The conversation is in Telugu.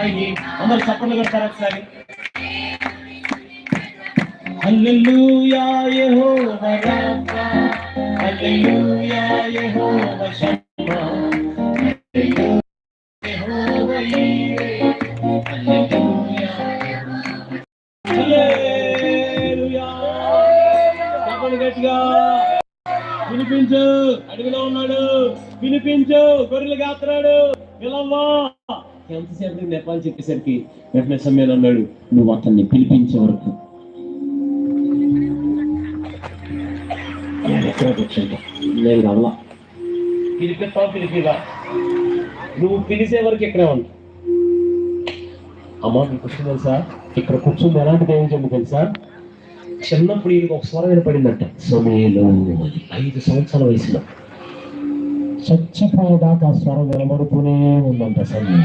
స్థాయికి అందరు చప్పట్లు కొడతారు ఒకసారి? హల్లెలూయా యెహోవా రాఫా హల్లెలూయా యెహోవా షమ్మా యెహోవా ఈరే హల్లెలూయా హల్లెలూయా చప్పట్లు గట్టిగా. వినిపించు. అడవిలో ఉన్నాడు. వినిపించు. గొర్రెలు కాస్తున్నాడు పిలవ్వా ఎంతసేపు నేపాలు చెప్పేసరికి వెంటనే సమయంలో అన్నాడు నువ్వు అతన్ని పిలిపించే వరకు నేను కదలా పిలిపిస్తావు పిలిపివా నువ్వు పిలిచే వరకు ఇక్కడే ఉంటా అమ్మా మీకు విషయం తెలుసా? ఇక్కడ కూర్చుంది ఎలాంటి దైవజన్మ తెలుసా? చిన్నప్పుడు ఈయనకు ఒక స్వరం వినపడిందంట. సమయంలో ఐదు సంవత్సరాల వయసులో. చచ్చిపోయేదాకా స్వరం వినబడుతూనే ఉందంట సమయం.